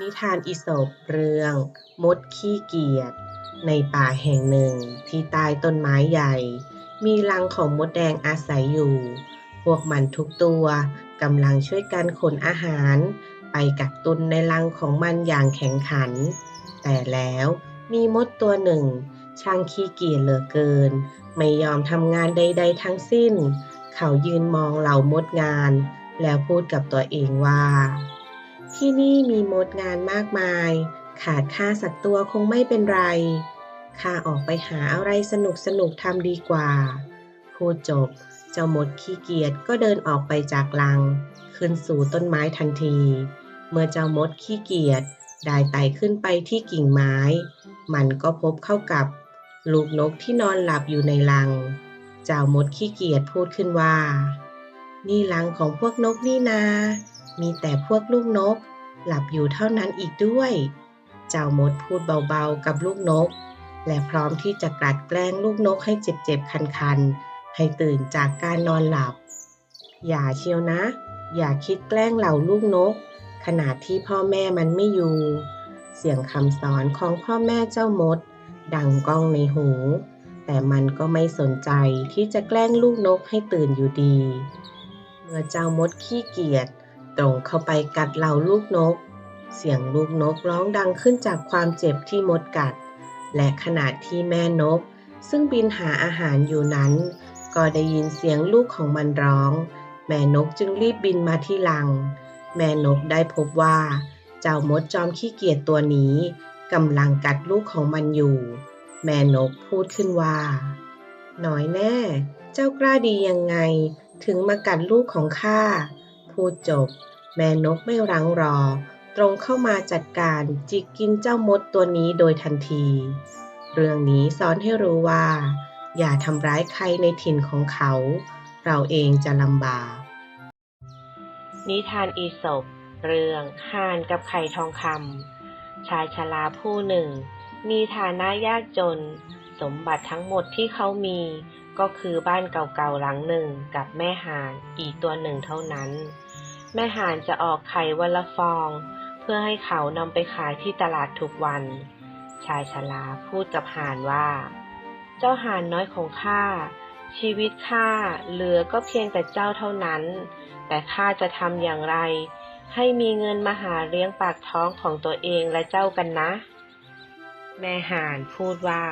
นิทานอีสปเรื่อง มดขี้เกียจในป่าแห่งหนึ่งที่ใต้ต้นไม้ใหญ่ มีรังของมดแดงอาศัยอยู่ พวกมันทุกตัวกำลังช่วยกันขนอาหาร ไปกักตุนในรังของมันอย่างแข็งขัน แต่แล้วมีมดตัวหนึ่ง ช่างขี้เกียจเหลือเกิน ไม่ยอมทำงานใด ๆ ทั้งสิ้น เขายืนมองเหล่ามดงาน แล้วพูดกับตัวเองว่า ที่นี่มีมดงานมากมาย ขาดข้าสักตัวคงไม่เป็นไรข้าออกไปหาอะไรสนุกสนุกทำดีกว่า พูดจบ เจ้ามดขี้เกียจก็เดินออกไปจากรัง ขึ้นสู่ต้นไม้ทันที เมื่อเจ้ามดขี้เกียจได้ไต่ขึ้นไปที่กิ่งไม้ มันก็พบเข้ากับ ลูกนกที่นอนหลับอยู่ในรัง เจ้ามดขี้เกียจพูดขึ้นว่า นี่รังของพวกนกนี่นา มีแต่พวกลูกนก หลับอยู่เท่านั้นอีกด้วย เจ้ามดพูดเบาๆกับลูกนก และพร้อมที่จะกลัดแกล้งลูกนกให้เจ็บๆคันๆ ให้ตื่นจากการนอนหลับ อย่าเชียวนะ อย่าคิดแกล้งเหล่าลูกนกขณะที่พ่อแม่มันไม่อยู่ เสียงคำสอนของพ่อแม่เจ้ามด ดังก้องในหู แต่มันก็ไม่สนใจที่จะแกล้งลูกนกให้ตื่นอยู่ดี เมื่อเจ้ามดขี้เกียจ ตรงเข้าไปกัดเหล่าลูกนก เสียงลูกนกร้องดังขึ้นจากความเจ็บที่มดกัด และขณะที่แม่นก ซึ่งบินหาอาหารอยู่นั้น ก็ได้ยินเสียงลูกของมันร้อง แม่นกจึงรีบบินมาที่รัง แม่นกได้พบว่า เจ้ามดจอมขี้เกียจตัวนี้กำลังกัดลูกของมันอยู่ แม่นกพูดขึ้นว่า น้อยแน่ เจ้ากล้าดียังไง ถึงมากัดลูกของข้า พูดจบ แม่นกไม่รั้งรอ ตรงเข้ามาจัดการจิกกินเจ้ามดตัวนี้โดยทันที เรื่องนี้สอนให้รู้ว่า อย่าทำร้ายใครในถิ่นของเขา เราเองจะลำบาก นิทานอีสปเรื่องห่านกับไข่ทองคำชายชราผู้หนึ่ง มีฐานะยากจน สมบัติทั้งหมดที่เขามีก็คือบ้านเก่าๆหลังหนึ่งกับแม่ห่านอีกตัวหนึ่งเท่านั้น แม่ห่านจะออกไข่วันละฟอง เพื่อให้เขานำไปขายที่ตลาดทุกวัน ชายชราพูดกับห่านว่า เจ้าห่านน้อยของข้าชีวิตข้าเหลือก็เพียงแต่เจ้าเท่านั้น แต่ข้าจะทำอย่างไร ให้มีเงินมาหาเลี้ยงปากท้องของตัวเองและเจ้ากันนะ แม่ห่านพูดว่า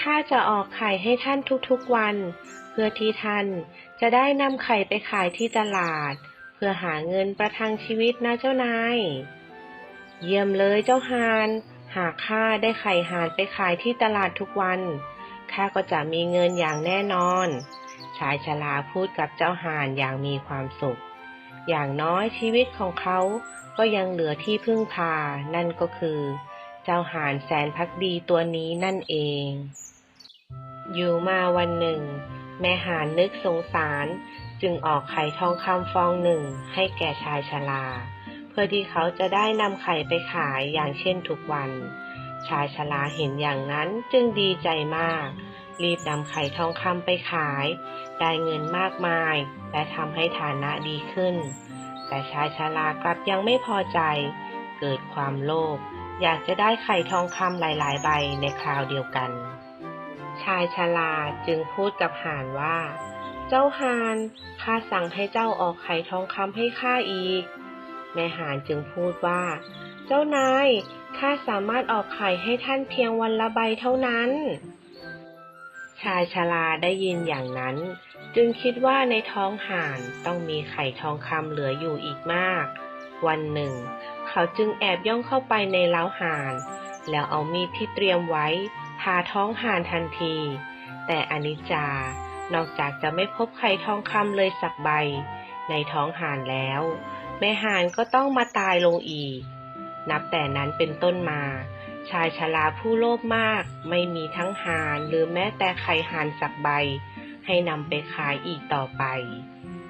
ข้าจะออกไข่ให้ท่านทุกๆวัน เพื่อที่ท่านจะได้นำไข่ไปขายที่ตลาดเพื่อหาเงินประทังชีวิตนะเจ้านาย เยี่ยมเลยเจ้าห่าน หากข้าได้ไข่ห่านไปขายที่ตลาดทุกวันข้าก็จะมีเงินอย่างแน่นอน ชายชราพูดกับเจ้าหานอย่างมีความสุข อย่างน้อยชีวิตของเขาก็ยังเหลือที่พึ่งพา นั่นก็คือ เจ้าหานแสนพักดีตัวนี้นั่นเอง อยู่มาวันหนึ่ง แม่หานนึกสงสาร จึงออกไข่ทองคำฟองหนึ่งให้แก่ชายชราเพื่อที่เขาจะได้นำไข่ไปขายอย่างเช่นทุกวัน ชายชราเห็นอย่างนั้นจึงดีใจมาก รีบนำไข่ทองคำไปขาย ได้เงินมากมาย และทำให้ฐานะดีขึ้น แต่ชายชรากลับยังไม่พอใจ เกิดความโลภอยากจะได้ไข่ทองคำหลาย ๆ ใบในคราวเดียวกัน ชายชราจึงพูดกับห่านว่า เจ้าห่านข้าสั่งให้เจ้าออกไข่ทองคำให้ข้าอีก แม่หานจึงพูดว่า เจ้านายข้าสามารถออกไข่ให้ท่านเพียงวันละใบเท่านั้น ชายชราได้ยินอย่างนั้น จึงคิดว่าในท้องห่านต้องมีไข่ทองคำเหลืออยู่อีกมาก วันหนึ่ง เขาจึงแอบย่องเข้าไปในเล้าห่าน แล้วเอามีดที่เตรียมไว้ผ่าท้องห่านทันที แต่อนิจจา นอกจากจะไม่พบไข่ทองคำเลยสักใบ ในท้องห่านแล้ว แม่ห่านก็ต้องมาตายลงอีก นับแต่นั้นเป็นต้นมา ชายชราผู้โลภมาก ไม่มีทั้งห่านหรือแม้แต่ไข่ห่านสักใบ ให้นำไปขายอีกต่อไป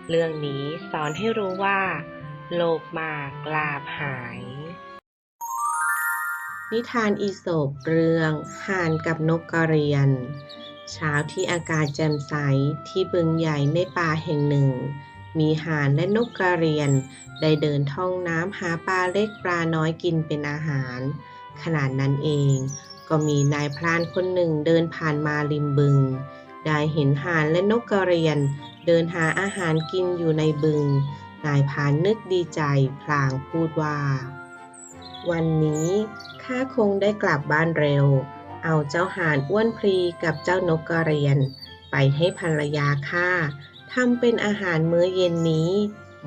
เรื่องนี้สอนให้รู้ว่า โลภมากลาบหาย นิทานอีสปเรื่องห่านกับนกกระเรียน เช้าที่อากาศแจ่มใสที่บึงใหญ่ในป่าแห่งหนึ่ง มีห่านและนกกระเรียน ได้เดินท่องน้ำหาปลาเล็กปลาน้อยกินเป็นอาหาร ขนาดนั้นเอง ก็มีนายพรานคนหนึ่งเดินผ่านมาริมบึง ได้เห็นห่านและนกกระเรียน เดินหาอาหารกินอยู่ในบึง นายพรานนึกดีใจพลางพูดว่า วันนี้ข้าคงได้กลับบ้านเร็ว เอาเจ้าห่านอ้วนพลีกับเจ้านกกระเรียน ไปให้ภรรยาข้าทำเป็นอาหารมื้อเย็นนี้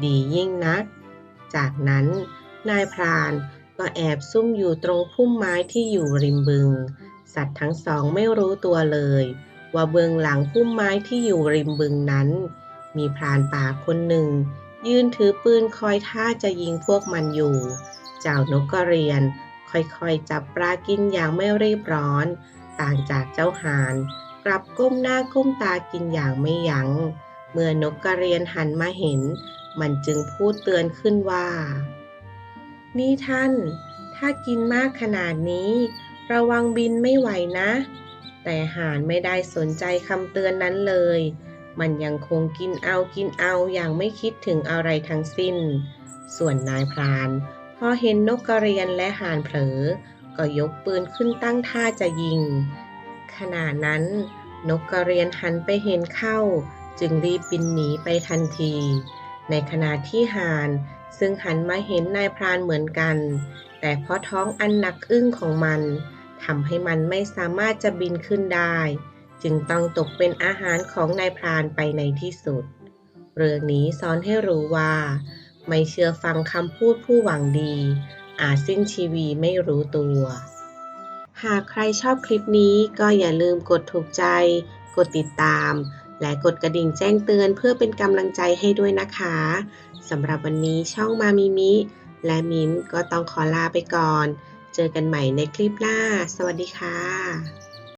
ดียิ่งนัก จากนั้นนายพรานก็แอบซุ่มอยู่ตรงพุ่มไม้ที่อยู่ริมบึง สัตว์ทั้งสองไม่รู้ตัวเลย ว่าเบื้องหลังพุ่มไม้ที่อยู่ริมบึงนั้น มีพรานป่าคนหนึ่ง ยืนถือปืนคอยท่าจะยิงพวกมันอยู่ เจ้านกกระเรียน ค่อยๆ จับปลากินอย่างไม่รีบร้อน ต่างจากเจ้าหานกลับก้มหน้าก้มตากินอย่างไม่ยัง้ง เมื่อนกกระเรียนหันมาเห็น มันจึงพูดเตือนขึ้นว่า นี่ท่าน ถ้ากินมากขนาดนี้ ระวังบินไม่ไหวนะ แต่หานไม่ได้สนใจคำเตือนนั้นเลย มันยังคงกินเอากินเอาอย่างไม่คิดถึงอะไรทั้งสิ้น ส่วนนายพราน อเห็นนกกระเรียนและห่านเผลอ ก็ยกปืนขึ้นตั้งท่าจะยิง ขณะนั้นนกกระเรียนหันไปเห็นเข้า จึงรีบบินหนีไปทันที ในขณะที่ห่านซึ่งหันมาเห็นนายพรานเหมือนกัน แต่เพราะท้องอันหนักอึ้งของมันทำให้มันไม่สามารถจะบินขึ้นได้ จึงต้องตกเป็นอาหารของนายพรานไปในที่สุด เรื่องนี้สอนให้รู้ว่า ไม่เชื่อฟังคำพูดผู้หวังดี อาจสิ้นชีวีไม่รู้ตัว หากใครชอบคลิปนี้ก็อย่าลืมกดถูกใจ กดติดตาม และกดกระดิ่งแจ้งเตือนเพื่อเป็นกำลังใจให้ด้วยนะคะสำหรับวันนี้ช่องมามิมิ และมิ้มก็ต้องขอลาไปก่อน เจอกันใหม่ในคลิปหน้า สวัสดีค่ะ